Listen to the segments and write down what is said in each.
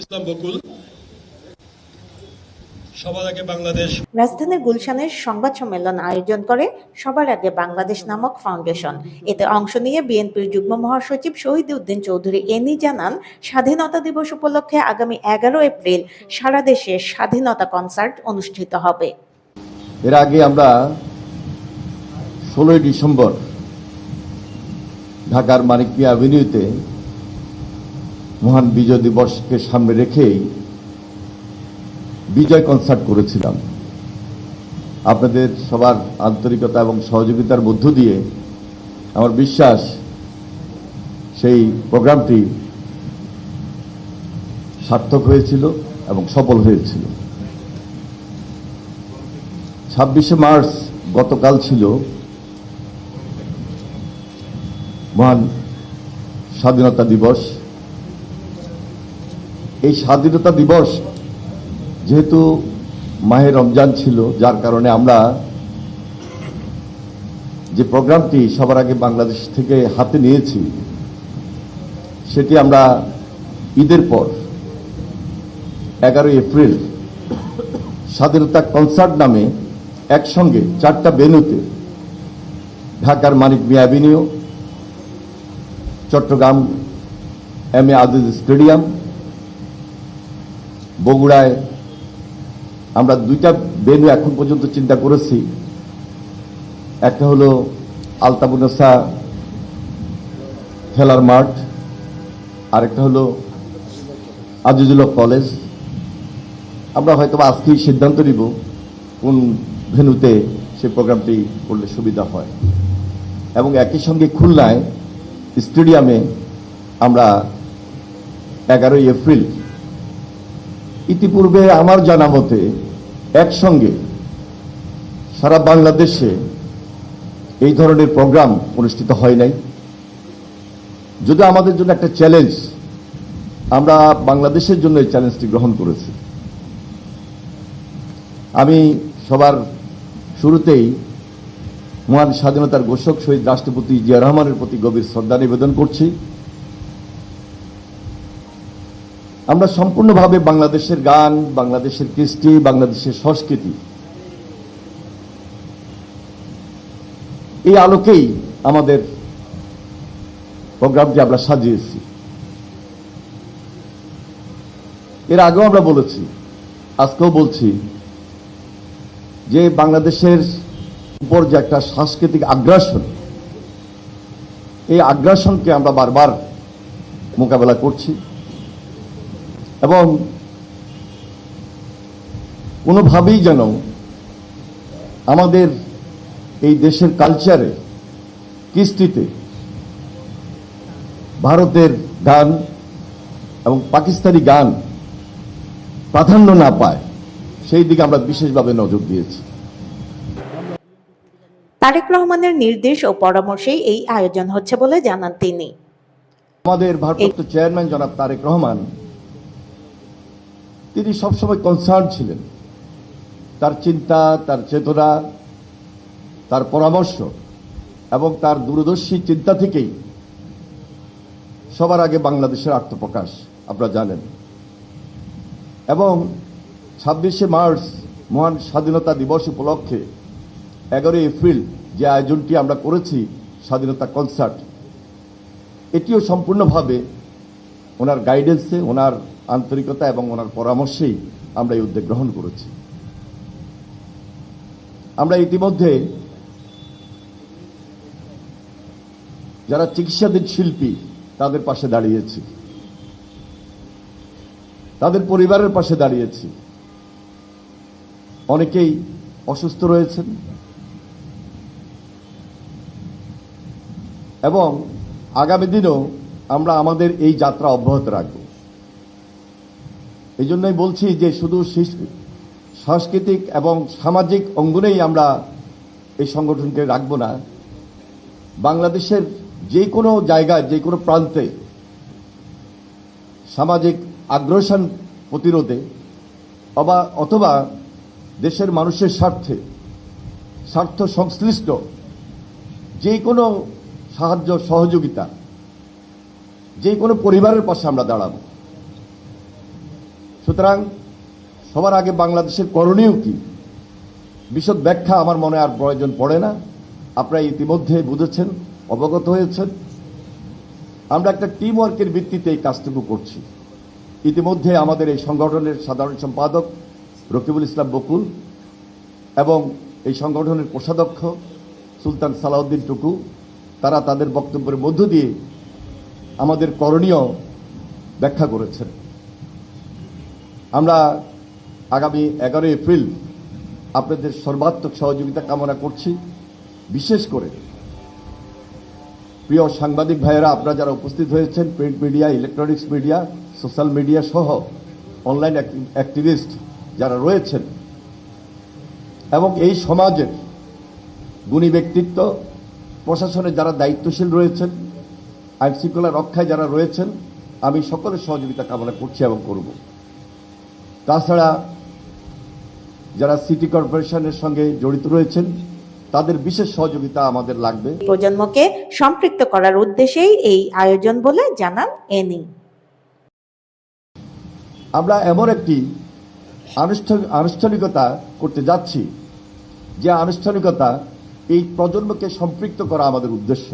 ইসলাম বকুল। সবার আগে বাংলাদেশ রাজধানীর গুলশানের সংবাদ সম্মেলন আয়োজন করে সবার আগে বাংলাদেশ নামক ফাউন্ডেশন। এতে অংশ নিয়ে বিএনপির যুগ্ম মহাসচিব শহীদ উদ্দিন চৌধুরী এনি জানান স্বাধীনতা দিবস উপলক্ষে আগামী এগারো এপ্রিল সারা দেশে স্বাধীনতা কনসার্ট অনুষ্ঠিত হবে। এর আগে আমরা ষোলোই ডিসেম্বর ঢাকার মানিকমিয়া অ্যাভিনিউতে মহান বিজয় দিবসকে সামনে রেখেই বিজয় কনসার্ট করেছিলাম। আপনাদের সবার আন্তরিকতা এবং সহযোগিতার মধ্য দিয়ে আমার বিশ্বাস সেই প্রোগ্রামটি সার্থক হয়েছিল এবং সফল হয়েছিল। ছাব্বিশে মার্চ গতকাল ছিল মহান স্বাধীনতা দিবস। এই স্বাধীনতা দিবস যেহেতু মাহে রমজান ছিল, যার কারণে আমরা যে প্রোগ্রামটি সবার আগে বাংলাদেশ থেকে হাতে নিয়েছি, সেটি আমরা ঈদের পর এগারোই এপ্রিল স্বাধীনতা কনসার্ট নামে একসঙ্গে চারটা বেনুতে ঢাকার Manik Mia avenue, Chittagong M A Aziz stadium বগুড়ায় আমরা দুইটা বেনু এখন পর্যন্ত চিন্তা করেছি। একটা হলো আলতাবুনসা খেলার মাঠ, আরেকটা হলো আজিজুল হক কলেজ। আমরা হয়তো আজকেই সিদ্ধান্ত নিব কোন ভেনুতে সে প্রোগ্রামটি করলে সুবিধা হয়। এবং একই সঙ্গে খুলনায় স্টেডিয়ামে আমরা এগারোই এপ্রিল ইতিপূর্বে আমার জানা মতে একসঙ্গে সারা বাংলাদেশে এই ধরনের প্রোগ্রাম অনুষ্ঠিত হয় নাই। যদি আমাদের জন্য একটা চ্যালেঞ্জ, আমরা বাংলাদেশের জন্য এই চ্যালেঞ্জটি গ্রহণ করেছি। আমি সবার শুরুতেই মহান স্বাধীনতার ঘোষক শহীদ রাষ্ট্রপতি জিয়া রহমানের প্রতি গভীর শ্রদ্ধা নিবেদন করছি। আমরা সম্পূর্ণভাবে বাংলাদেশের গান, বাংলাদেশের কৃষ্টি, বাংলাদেশের সংস্কৃতি। এই আলোকেই আমাদের প্রোগ্রামটি আমরা সাজিয়েছি। এর আগেও আমরা বলেছি, আজকেও বলছি যে বাংলাদেশের উপর যে একটা সাংস্কৃতিক আগ্রাসন, এই আগ্রাসনকে আমরা বারবার মোকাবেলা করছি। এবং কোনোভাবেই যেন আমাদের এই দেশের কালচারে কৃষ্টিতে ভারতের গান এবং পাকিস্তানি গান প্রাধান্য না পায় সেই দিকে আমরা বিশেষভাবে নজর দিয়েছি। তারেক রহমানের নির্দেশ ও পরামর্শেই এই আয়োজন হচ্ছে বলে জানান তিনি। আমাদের ভারপ্রাপ্ত চেয়ারম্যান জনাব তারেক রহমান তিনি সবসময় কনসার্ন ছিলেন। তার চিন্তা, তার চেতনা, তার পরামর্শ এবং তার দূরদর্শী চিন্তা থেকেই সবার আগে বাংলাদেশের আত্মপ্রকাশ, আপনারা জানেন। এবং ছাব্বিশে মার্চ, মহান স্বাধীনতা দিবস উপলক্ষে এগারোই এপ্রিল যে আয়োজনটি আমরা করেছি, স্বাধীনতা কনসার্ট এটিও সম্পূর্ণভাবে ওনার গাইডেন্সে ওনার আন্তরিকতা এবং ওনার পরামর্শেই আমরা এই উদ্যোগ গ্রহণ করেছি। আমরা ইতিমধ্যে যারা চিকিৎসাধীন শিল্পী, তাদের পাশে দাঁড়িয়েছি। তাদের পরিবারের পাশে দাঁড়িয়েছি। অনেকেই অসুস্থ রয়েছেন। এবং আগামী দিনেও আমরা আমাদের এই যাত্রা অব্যাহত রাখব। এই জন্যই বলছি যে শুধু সাংস্কৃতিক এবং সামাজিক অঙ্গনেই আমরা এই সংগঠনকে রাখব না। বাংলাদেশের যে কোনো জায়গায় যে কোনো প্রান্তে সামাজিক আগ্রাসন প্রতিরোধে অবা অথবা দেশের মানুষের স্বার্থে, স্বার্থ সংশ্লিষ্ট যে কোনো সাহায্য সহযোগিতা যে কোনো পরিবারের পাশে আমরা দাঁড়াবো। সুতরাং সবার আগে বাংলাদেশের করণীয় কি? বিশদ ব্যাখ্যা আমার মনে আর প্রয়োজন পড়ে না। আপনারা ইতিমধ্যে বুঝেছেন, অবগত হয়েছেন। আমরা একটা টিম ওয়ার্কের ভিত্তিতে এই কাজটুকু করছি। ইতিমধ্যে আমাদের এই সংগঠনের সাধারণ সম্পাদক রকিবুল ইসলাম বকুল এবং এই সংগঠনের কোষাধ্যক্ষ সুলতান সালাউদ্দিন টুকু, তারা তাদের বক্তব্যের মধ্য দিয়ে আমাদের করণীয় ব্যাখ্যা করেছেন। আমরা আগামী এগারোই এপ্রিল আপনাদের সর্বাত্মক সহযোগিতা কামনা করছি। বিশেষ করে প্রিয় সাংবাদিক ভাইয়েরা, আপনারা যারা উপস্থিত হয়েছেন, print media, electronics media, social media সহ অনলাইন অ্যাক্টিভিস্ট যারা রয়েছেন এবং এই সমাজের গুণী ব্যক্তিত্ব, প্রশাসনে যারা দায়িত্বশীল রয়েছেন, আইন শৃঙ্খলা রক্ষায় যারা রয়েছেন, আমি সকলের সহযোগিতা কামনা করছি এবং করব। তাছাড়া যারা সিটি কর্পোরেশনের সঙ্গে জড়িত রয়েছেন তাদের বিশেষ সহযোগিতা আমাদের লাগবে। প্রজন্মকে সম্পৃক্ত করার উদ্দেশ্যেই এই আয়োজন বলে জানান এনি। আমরা এমন একটি আনুষ্ঠানিকতা করতে যাচ্ছি যে আনুষ্ঠানিকতা এই প্রজন্মকে সম্পৃক্ত করা আমাদের উদ্দেশ্য।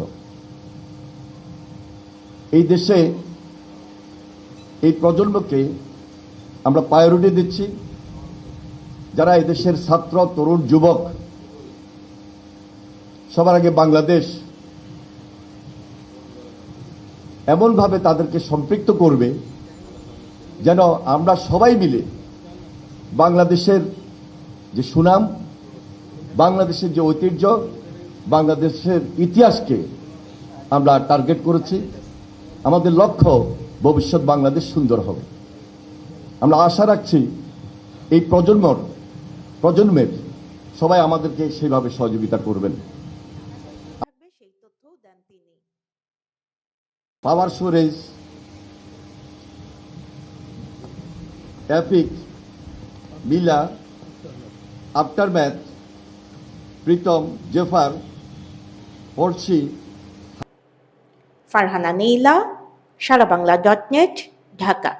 এই দেশে এই প্রজন্মকে আমরা প্রায়োরিটি দিচ্ছি। যারা এদেশের ছাত্র, তরুণ, যুবক, সবার আগে বাংলাদেশ এমনভাবে তাদেরকে সম্পৃক্ত করবে যেন আমরা সবাই মিলে বাংলাদেশের যে সুনাম, বাংলাদেশের যে ঐতিহ্য, বাংলাদেশের ইতিহাসকে আমরা টার্গেট করেছি। আমাদের লক্ষ্য ভবিষ্যৎ বাংলাদেশ সুন্দর হবে। আমরা আশা রাখছি এই প্রজন্মর প্রজন্মের সবাই আমাদেরকে সেইভাবে সহযোগিতা করবেন। পাওয়ার স্টোরেজ এপিক মিলা আফটারম্যাথ প্রীতম জেফার পড়ছি। Farhana Nila Sara Bangla dot net Dhaka.